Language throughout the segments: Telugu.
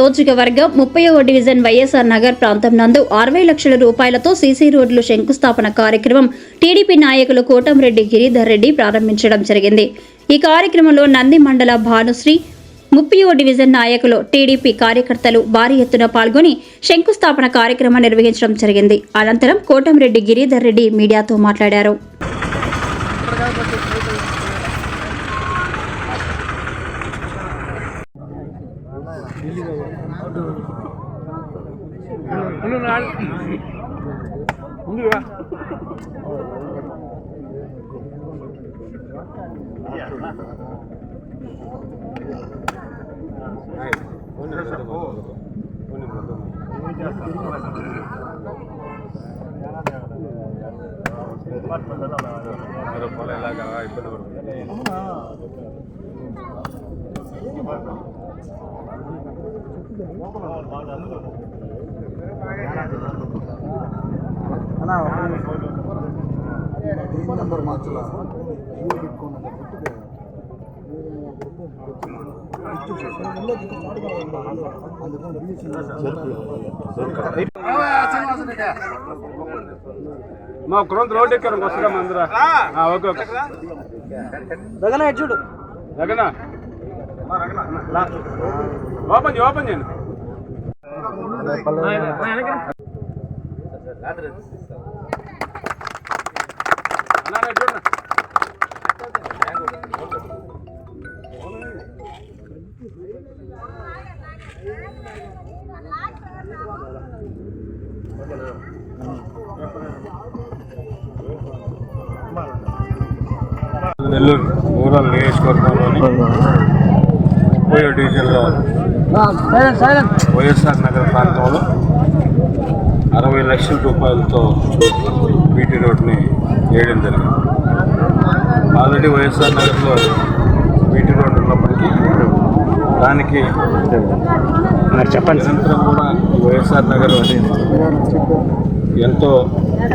నియోజకవర్గం ముప్పైవ డివిజన్ వైఎస్ఆర్ నగర్ ప్రాంతం నందు అరవై లక్షల రూపాయలతో సీసీ రోడ్లు శంకుస్థాపన కార్యక్రమం టీడీపీ నాయకులు కోటంరెడ్డి గిరిధర్ రెడ్డి ప్రారంభించడం జరిగింది. ఈ కార్యక్రమంలో నంది మండల భానుశ్రీ ముప్పియో డివిజన్ నాయకులు టీడీపీ కార్యకర్తలు భారీ ఎత్తున పాల్గొని శంకుస్థాపన కార్యక్రమం నిర్వహించడం జరిగింది. అనంతరం కోటంరెడ్డి గిరిధర్ రెడ్డి మీడియాతో మాట్లాడారు. ముందు నాడు number మార్చలా మా కురంత రోడ్ ఎక్కారు వస్తాం అందరా. Okay okay. జగన్ చూడు. జగనా రా. ఓపెన్ చేయి ఓపెన్ చేయండి. నెల్లూరు రూరల్ నియోజకవర్గంలోని ముప్పై డివిజన్లో వైఎస్ఆర్ నగర్ ప్రాంతంలో అరవై లక్షల రూపాయలతో బీటీ రోడ్ని వేయడం జరిగింది. ఆల్రెడీ వైఎస్ఆర్ నగర్లో బీటీ రోడ్ ఉన్నప్పటికీ దానికి చెప్పండి. నిరంతరం కూడా వైఎస్ఆర్ నగర్ ఎంతో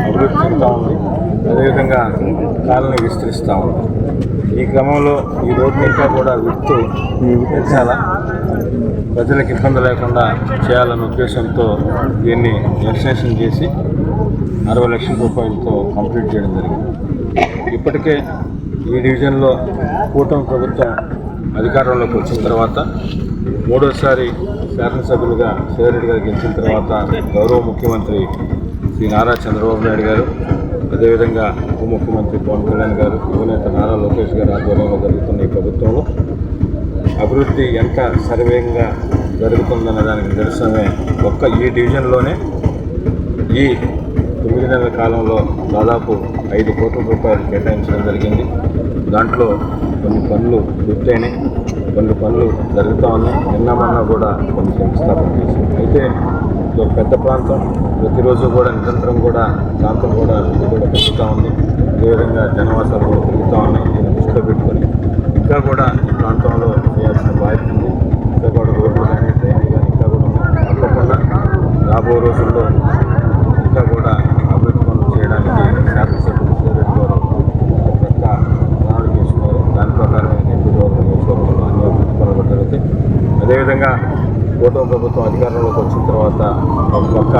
అభివృద్ధి చెందుతూ ఉంది. అదేవిధంగా కాలనీ విస్తరిస్తూ ఉంది. ఈ క్రమంలో ఈ రోడ్డు ఇంకా కూడా విత్తు పెంచాలా ప్రజలకు ఇబ్బంది లేకుండా చేయాలన్న ఉద్దేశంతో దీన్ని ఎక్స్టెన్షన్ చేసి అరవై లక్షల రూపాయలతో కంప్లీట్ చేయడం జరిగింది. ఇప్పటికే ఈ డివిజన్లో కూటమి ప్రభుత్వం అధికారంలోకి వచ్చిన తర్వాత మూడోసారి శాసనసభ్యులుగా సేరెడ్డి గారు గెలిచిన తర్వాత గౌరవ ముఖ్యమంత్రి శ్రీ నారా చంద్రబాబు నాయుడు గారు అదేవిధంగా ఉప ముఖ్యమంత్రి పవన్ కళ్యాణ్ గారు యువనేత నారా లోకేష్ గారు ఆధ్వర్యంలో జరుగుతున్న ఈ ప్రభుత్వంలో అభివృద్ధి ఎంత సర్వేగంగా జరుగుతుందన్న దానికి నిదర్శనమే ఒక్క ఈ డివిజన్లోనే ఈ తొమ్మిది నెలల కాలంలో దాదాపు ఐదు కోట్ల రూపాయలు కేటాయించడం జరిగింది. దాంట్లో కొన్ని పనులు పూర్తయినాయి. కొన్ని పనులు జరుగుతూ ఉన్నాయి. నిన్న మొన్న కూడా కొన్ని శంకుస్థాపన చేశాం అయితే ఒక పెద్ద ప్రాంతం ప్రతిరోజు కూడా నిరంతరం కూడా ప్రాంతం కూడా కూడా పెరుగుతూ ఉంది. అదేవిధంగా జనవాసాలు కూడా పెరుగుతూ ఉన్నాయి. దీన్ని దృష్టిలో పెట్టుకొని ఇంకా కూడా ఈ ప్రాంతంలో చేయాల్సిన బాధ్యత ఉంది ఇంకా కూడా రోడ్లు కానీ డ్రైనేజ్ కానీ ఇంకా కూడా ఉన్నాయి తప్పకుండా రాబో రోజుల్లో ఇంకా కూడా అభివృద్ధి పనులు చేయడానికి శాసనసభ్యులు సూర్యుడు గారు ఒక పెద్ద ప్రణాళిక చేసుకున్నారు దాని ప్రకారమే నెల్లూరు రోడ్డు నియోజకవర్గంలో అన్ని అభివృద్ధి పనులు కూడా జరుగుతాయి అదేవిధంగా కూటమి ప్రభుత్వం అధికారంలోకి వచ్చిన తర్వాత ఒక పక్క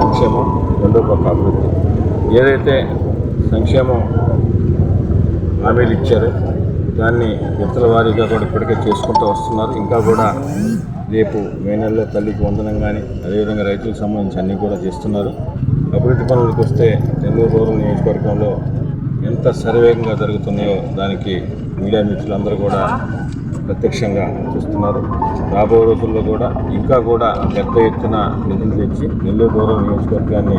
సంక్షేమం రెండో పక్క అభివృద్ధి. ఏదైతే సంక్షేమం హామీలు ఇచ్చారో దాన్ని విడతల వారీగా కూడా ఇప్పటికే చేసుకుంటూ వస్తున్నారు. ఇంకా కూడా రేపు మే నెలలో తల్లికి వందనం కానీ అదేవిధంగా రైతులకు సంబంధించి అన్నీ కూడా చేస్తున్నారు. అభివృద్ధి పనులకు వస్తే నెల్లూరు రూరల్ నియోజకవర్గంలో ఎంత సర్వేగంగా జరుగుతున్నాయో దానికి మీడియా మిత్రులందరూ కూడా ప్రత్యక్షంగా చూస్తున్నారు. రాబో రోజుల్లో కూడా ఇంకా కూడా పెద్ద ఎత్తున నిధులు తెచ్చి నెల్లూరు దూరం నియోజకవర్గాన్ని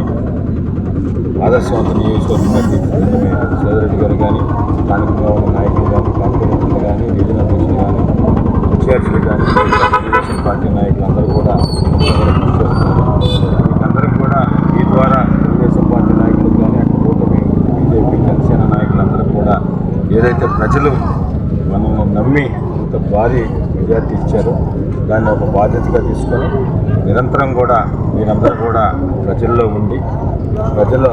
ఆదర్శవంత నియోజకవర్గంగా తీర్చిదిద్దడమే సోదరెడ్డి గారు కానీ స్థానికంగా ఉన్న నాయకులు కానీ కార్పొరేటర్లు కానీ రీజనల్ అధ్యక్షులు కానీ ఇన్ఛార్జీలు కానీ తెలుగుదేశం పార్టీ నాయకులు అందరూ కూడా అందరూ మీకందరికి కూడా ఈ ద్వారా తెలుగుదేశం పార్టీ నాయకులు కానీ అక్కడ కూటమి బీజేపీ జనసేన నాయకులందరూ కూడా ఏదైతే ప్రజలు మనల్ని నమ్మి ఇంత భారీ విద్యార్థి ఇచ్చారు. దాన్ని ఒక బాధ్యతగా తీసుకొని నిరంతరం కూడా మీరందరూ కూడా ప్రజల్లో ఉండి ప్రజలు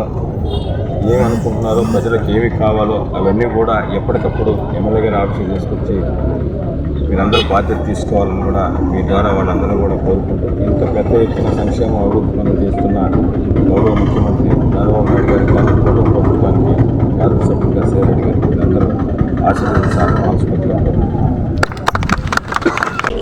ఏమనుకుంటున్నారో ప్రజలకు ఏమి కావాలో అవన్నీ కూడా ఎప్పటికప్పుడు ఎమ్మెల్యే గారి ఆఫీస్ తీసుకొచ్చి మీరందరూ బాధ్యత తీసుకోవాలని కూడా మీ ద్వారా వాళ్ళందరూ కూడా కోరుకుంటూ ఇంత పెద్ద ఎత్తున సంక్షేమ అభివృద్ధి పనులు చేస్తున్న గౌరవ ముఖ్యమంత్రి చంద్రబాబు నాయుడు గారికి కానీ కుటుంబ ప్రభుత్వానికి శాసనసభ్యులుగా సేరెడ్డి గారికి మీరందరూ ఆశీర్వదించాలని